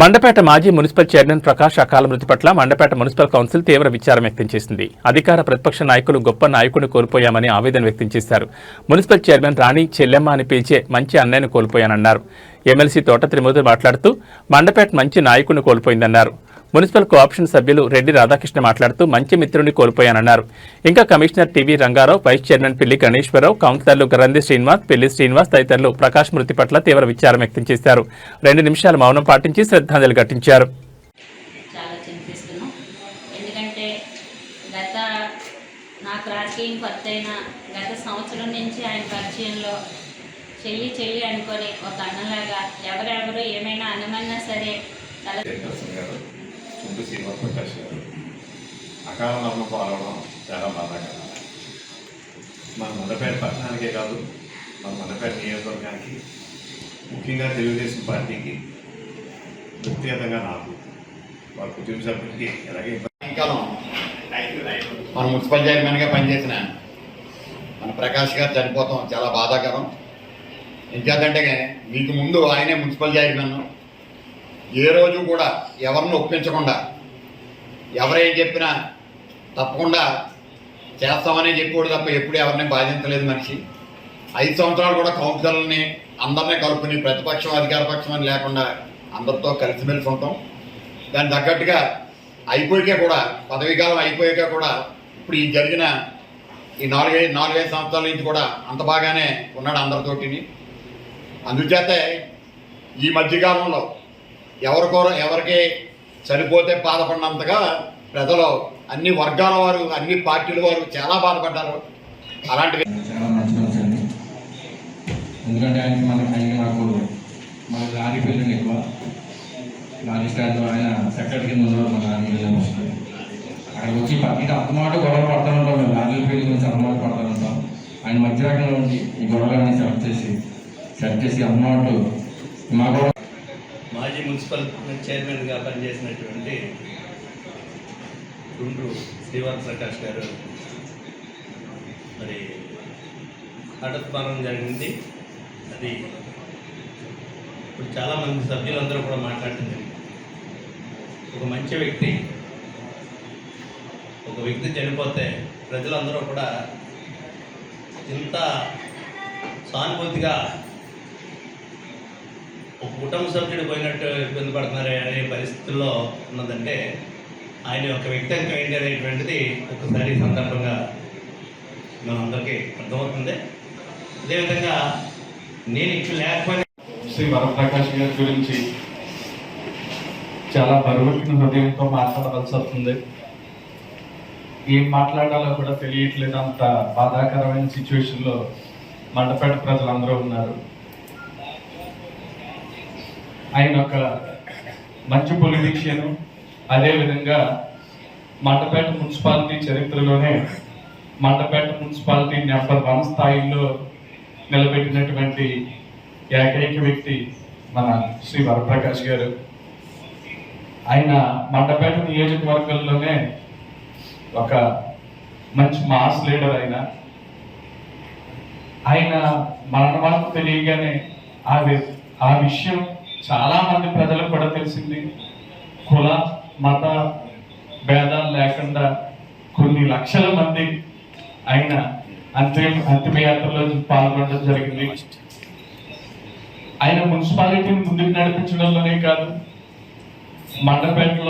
మండపేట మాజీ municipal chairman Prakash అకాల మృతి పట్ల మండపేట మున్సిపల్ కౌన్సిల్ తీవ్ర విచారం వ్యక్తం చేసింది. అధికార ప్రతిపక్ష నాయకులు గొప్ప నాయకుడిని కోల్పోయామని ఆవేదన వ్యక్తం చేశారు. మున్సిపల్ చైర్మన్ రాణి చెల్లెమ్మ అని పిలిచే మంచి అన్నయ్యను కోల్పోయానన్నారు. ఎమ్మెల్సీ తోట త్రిమూర్తి మాట్లాడుతూ మండపేట మంచి నాయకుడిని కోల్పోయిందన్నారు. మున్సిపల్ కోఆప్షన్ సభ్యులు రెడ్డి రాధాకృష్ణ మాట్లాడుతూ మంచి మిత్రుడిని కోల్పోయానన్నారు. ఇంకా commissioner TV Rangarao vice chairman Pilli Ganeswararao కౌన్సిలర్లు గ్రంథి శ్రీనివాస్ పిల్లి శ్రీనివాస్ తదితరులు ప్రకాష్ మృతి పట్ల తీవ్ర విచారం వ్యక్తం చేశారు. రెండు నిమిషాల మౌనం పాటించి శ్రద్ధాంజలి ఘటించారు. చాలా చింతిస్తున్నాం. ఎందుకంటే గత నాకు రాజకీయం కొత్త అయిన గత సంవత్సరం నుంచి ఆయన పరిచయంలో చెల్లి చెల్లి అనుకొని ఒక అన్నలాగా ఎవరెవరు ఏమైనా అనమన్నా సరే తల చుంటూ శ్రీనివాస్ ప్రకాష్ గారు అకాల మరణం పాల్గొనడం చాలా బాధాకరం. మన మండపేట పట్టణానికే కాదు మన మండపేట నియోజకవర్గానికి ముఖ్యంగా తెలుగుదేశం పార్టీకి వ్యక్తిగతంగా నాకు వాళ్ళ కుటుంబ సభ్యులకి అలాగే సాయంకాలం మన మున్సిపల్ చైర్మన్గా పనిచేసిన మన ప్రకాష్ గారు చనిపోతాం చాలా బాధాకరం. ఇంకేంటంటే మీకు ముందు ఆయనే మున్సిపల్ చైర్మన్ ఏ రోజు కూడా ఎవరిని ఒప్పించకుండా ఎవరేం చెప్పినా తప్పకుండా చేస్తామని చెప్పాడు తప్ప ఎప్పుడు ఎవరిని బాధించలేదు మనిషి. ఐదు సంవత్సరాలు కూడా కౌన్సిలర్ని అందరినీ కలుపుని ప్రతిపక్షం అధికార పక్షం అని లేకుండా అందరితో కలిసిమెలిసి ఉంటాం. దానికి తగ్గట్టుగా అయిపోయాక కూడా పదవీ కాలం అయిపోయాక కూడా ఇప్పుడు ఈ జరిగిన ఈ నాలుగైదు నాలుగైదు సంవత్సరాల నుంచి కూడా అంత బాగానే ఉన్నాడు అందరితోటిని. అందుచేతే ఈ మధ్యకాలంలో ఎవరికో ఎవరికి చనిపోతే బాధపడినంతగా ప్రజలు అన్ని వర్గాల వారు అన్ని పార్టీల వారు చాలా బాధపడ్డారు. అలాంటివి చాలా మంచి మనిషి ఎందుకంటే ఆయనకి మన ఆయన నాకు మన లారీ పిల్లలు ఎక్కువ. లారీ స్టాండ్లో ఆయన సెక్టర్ కింద ఉన్నారు మన లారీ పిల్లలు అక్కడికి వచ్చి పక్కకి అంతమాట గొడవ పడతా ఉంటాం మేము. లారీ పిల్లల గురించి అంతమాట పడతా ఉంటాం. ఆయన మధ్య ఉండి ఈ గొడవలన్నీ సెలెక్ట్ చేసి సెలెక్ట్ చేసి అన్నమాట మా గొడవ మాజీ మున్సిపల్ చైర్మన్గా పనిచేసినటువంటి గుండ్రు శ్రీవార్ ప్రకాష్ గారు మరి హఠాత్మరణం జరిగింది. అది ఇప్పుడు చాలామంది సభ్యులందరూ కూడా మాట్లాడటం జరిగింది. ఒక మంచి వ్యక్తి ఒక వ్యక్తి చనిపోతే ప్రజలందరూ కూడా ఇంత సానుభూతిగా ఒక కుటుంబ సభ్యుడు పోయినట్టు ఇబ్బంది పడుతున్నారే అనే పరిస్థితుల్లో ఉన్నదంటే ఆయన యొక్క వ్యక్తిత్వం ఏంటి అనేటువంటిది ఒకసారి సందర్భంగా మనందరికీ అర్థమవుతుంది. అదేవిధంగా నేను ఇక్కడ లేకపోయినా శ్రీ వరప్రకాష్ గారి గురించి చాలా బరువెక్కిన హృదయంతో మాట్లాడవలసి వస్తుంది. ఏం మాట్లాడాలో కూడా తెలియట్లేదు. అంత బాధాకరమైన సిచ్యువేషన్లో మండపేట ప్రజలందరూ ఉన్నారు. ఆయన ఒక మంచి పొలిటీషియను అదేవిధంగా మండపేట మున్సిపాలిటీ చరిత్రలోనే మండపేట మున్సిపాలిటీ నెంబర్ వన్ స్థాయిలో నిలబెట్టినటువంటి ఏకైక వ్యక్తి మన శ్రీ వరప్రకాష్ గారు. ఆయన మండపేట నియోజకవర్గంలోనే ఒక మంచి మాస్ లీడర్ ఆయన. ఆయన మరణ వార్త తెలియగానే ఆ వి- ఆ విషయం చాలా మంది ప్రజలకు కూడా తెలిసింది కుల మత భేదాలు లేకుండా కొన్ని లక్షల మంది ఆయన అంతిమ అంతిమయాత్రలో పాల్గొనడం జరిగింది. ఆయన మున్సిపాలిటీని ముందుకు నడిపించడంలోనే కాదు మండపేటలో